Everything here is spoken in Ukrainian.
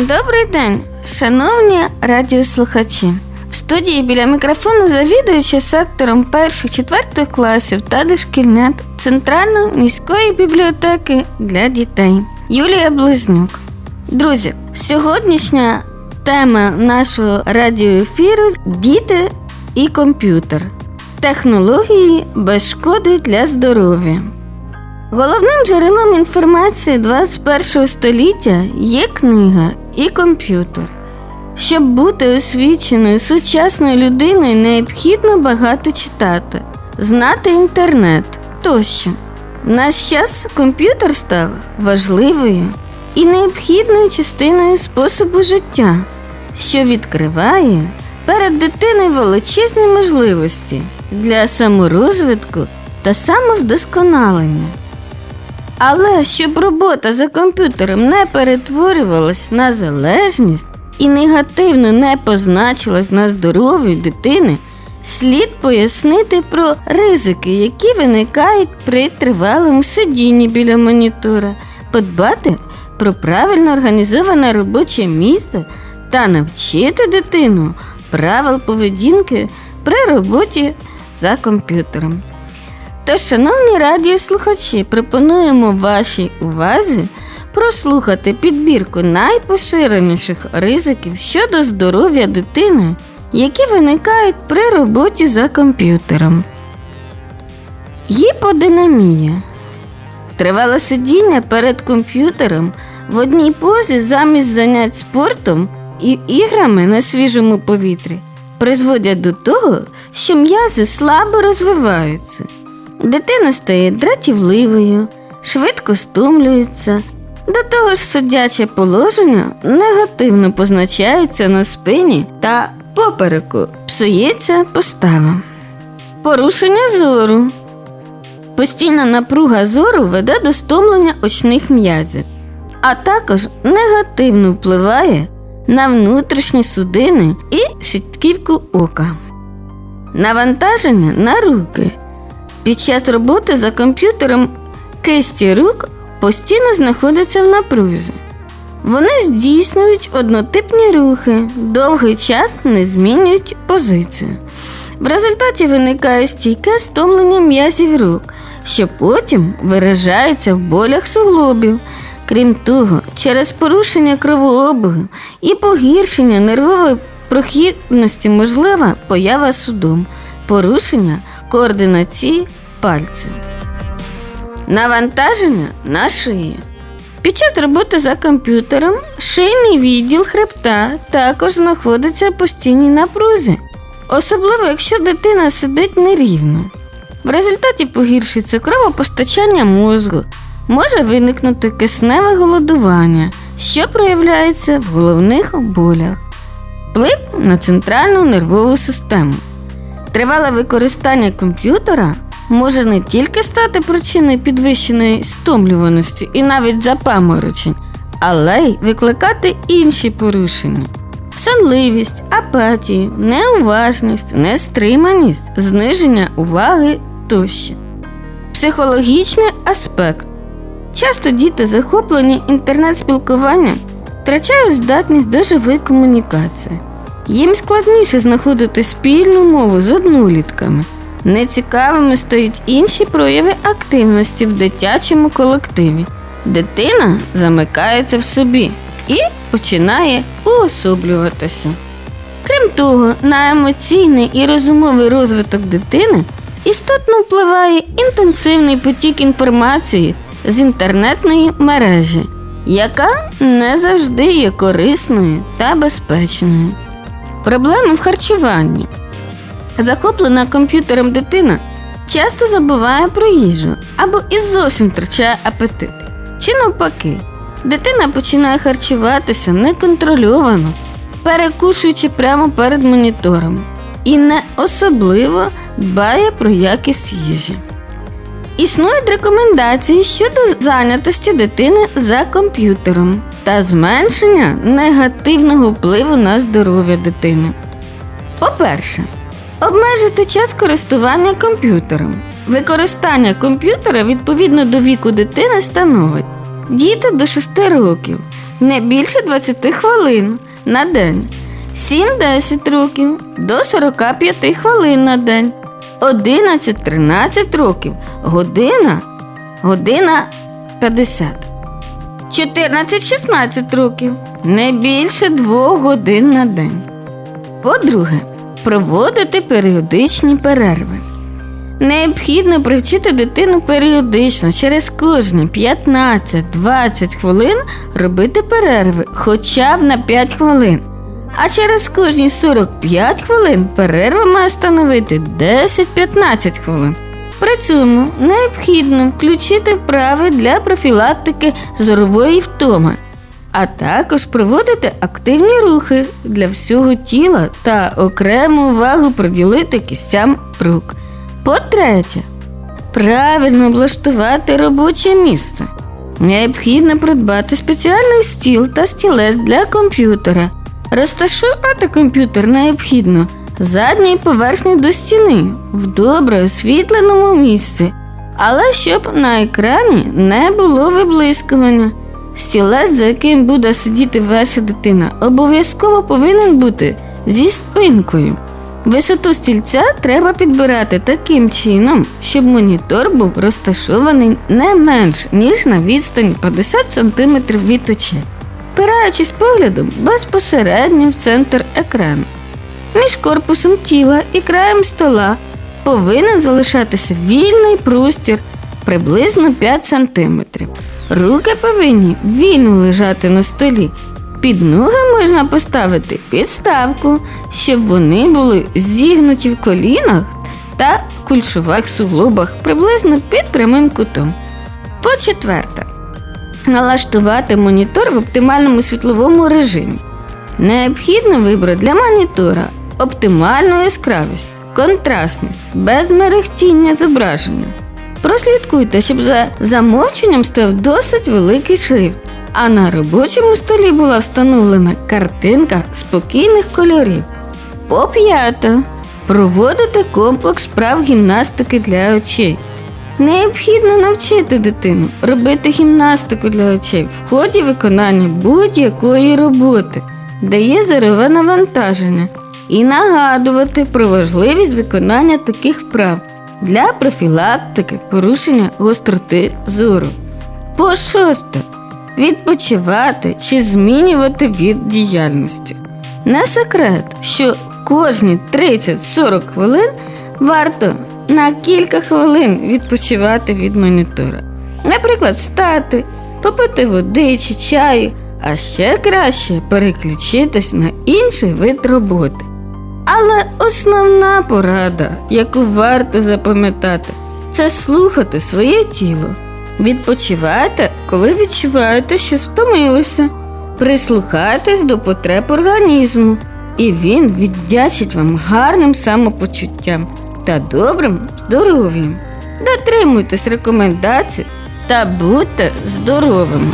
Добрий день, шановні радіослухачі. В студії біля мікрофону завідуюча сектором перших-четвертих класів та дошкільнят Центральної міської бібліотеки для дітей Юлія Близнюк. Друзі, сьогоднішня тема нашого радіоефіру діти і комп'ютер. Технології без шкоди для здоров'я. Головним джерелом інформації 21 століття є книга і комп'ютер. Щоб бути освіченою сучасною людиною, необхідно багато читати, знати інтернет тощо. В наш час комп'ютер став важливою і необхідною частиною способу життя, що відкриває перед дитиною величезні можливості для саморозвитку та самовдосконалення. Але щоб робота за комп'ютером не перетворювалась на залежність і негативно не позначилась на здоров'ї дитини, слід пояснити про ризики, які виникають при тривалому сидінні біля монітора, подбати про правильно організоване робоче місце та навчити дитину правил поведінки при роботі за комп'ютером. Тож, шановні радіослухачі, пропонуємо вашій увазі прослухати підбірку найпоширеніших ризиків щодо здоров'я дитини, які виникають при роботі за комп'ютером. Гіподинамія. Тривале сидіння перед комп'ютером в одній позі замість занять спортом і іграми на свіжому повітрі призводять до того, що м'язи слабо розвиваються. Дитина стає дратівливою, швидко стомлюється. До того ж, сидяче положення негативно позначається на спині та попереку, псується постава. Порушення зору. Постійна напруга зору веде до стомлення очних м'язів, а також негативно впливає на внутрішні судини і сітківку ока. Навантаження на руки. Під час роботи за комп'ютером кисті рук постійно знаходяться в напрузі. Вони здійснюють однотипні рухи, довгий час не змінюють позицію. В результаті виникає стійке стомлення м'язів рук, що потім виражається в болях суглобів. Крім того, через порушення кровообігу і погіршення нервової прохідності можлива поява судом, порушення координації пальців. Навантаження на шию. Під час роботи за комп'ютером шийний відділ хребта також знаходиться в постійній напрузі, особливо якщо дитина сидить нерівно. В результаті погіршується кровопостачання мозку, може виникнути кисневе голодування, що проявляється в головних болях, вплив на центральну нервову систему. Тривале використання комп'ютера може не тільки стати причиною підвищеної стомлюваності і навіть запаморочень, але й викликати інші порушення. Сонливість, апатію, неуважність, нестриманість, зниження уваги тощо. Психологічний аспект. Часто діти, захоплені інтернет-спілкуванням, втрачають здатність до живої комунікації. Їм складніше знаходити спільну мову з однолітками. Нецікавими стають інші прояви активності в дитячому колективі. Дитина замикається в собі і починає уособлюватися. Крім того, на емоційний і розумовий розвиток дитини істотно впливає інтенсивний потік інформації з інтернетної мережі, яка не завжди є корисною та безпечною. Проблеми в харчуванні. Захоплена комп'ютером дитина часто забуває про їжу або і зовсім втрачає апетит. Чи навпаки, дитина починає харчуватися неконтрольовано, перекушуючи прямо перед монітором і не особливо дбає про якість їжі. Існують рекомендації щодо зайнятості дитини за комп'ютером та зменшення негативного впливу на здоров'я дитини. По-перше, обмежити час користування комп'ютером. Використання комп'ютера відповідно до віку дитини становить діти до 6 років не більше 20 хвилин на день. 7-10 років до 45 хвилин на день. 11-13 років година, година 50. 14-16 років не більше 2 годин на день. По-друге, проводити періодичні перерви. Необхідно привчити дитину періодично через кожні 15-20 хвилин робити перерви хоча б на 5 хвилин. А через кожні 45 хвилин перерва має становити 10-15 хвилин. При цьому необхідно включити вправи для профілактики зорової втоми, а також проводити активні рухи для всього тіла та окрему увагу приділити кістям рук. По-третє, правильно облаштувати робоче місце. Необхідно придбати спеціальний стіл та стілець для комп'ютера. Розташувати комп'ютер необхідно задній поверхні до стіни в добре освітленому місці, але щоб на екрані не було виблискування. Стілець, за яким буде сидіти ваша дитина, обов'язково повинен бути зі спинкою. Висоту стільця треба підбирати таким чином, щоб монітор був розташований не менш ніж на відстані 50 см від очей, впираючись поглядом безпосередньо в центр екрану. Між корпусом тіла і краєм стола повинен залишатися вільний простір приблизно 5 см. Руки повинні вільно лежати на столі. Під ноги можна поставити підставку, щоб вони були зігнуті в колінах та кульшових суглобах приблизно під прямим кутом. По-четверте, налаштувати монітор в оптимальному світловому режимі. Необхідно вибрати для монітора оптимальну яскравість, контрастність, без мерехтіння зображення. Прослідкуйте, щоб за замовченням став досить великий шрифт, а на робочому столі була встановлена картинка спокійних кольорів. По п'яте, проводити комплекс справ гімнастики для очей. Необхідно навчити дитину робити гімнастику для очей в ході виконання будь-якої роботи, де є зорове навантаження, і нагадувати про важливість виконання таких вправ для профілактики порушення гостроти зору. По шосте, відпочивати чи змінювати від діяльності. Не секрет, що кожні 30-40 хвилин варто на кілька хвилин відпочивати від монітора. Наприклад, встати, попити води чи чаю, а ще краще переключитись на інший вид роботи. Але основна порада, яку варто запам'ятати, це слухати своє тіло. Відпочивайте, коли відчуваєте, що втомилися. Прислухайтесь до потреб організму, і він віддячить вам гарним самопочуттям та добрим здоров'ям. Дотримуйтесь рекомендацій та будьте здоровими!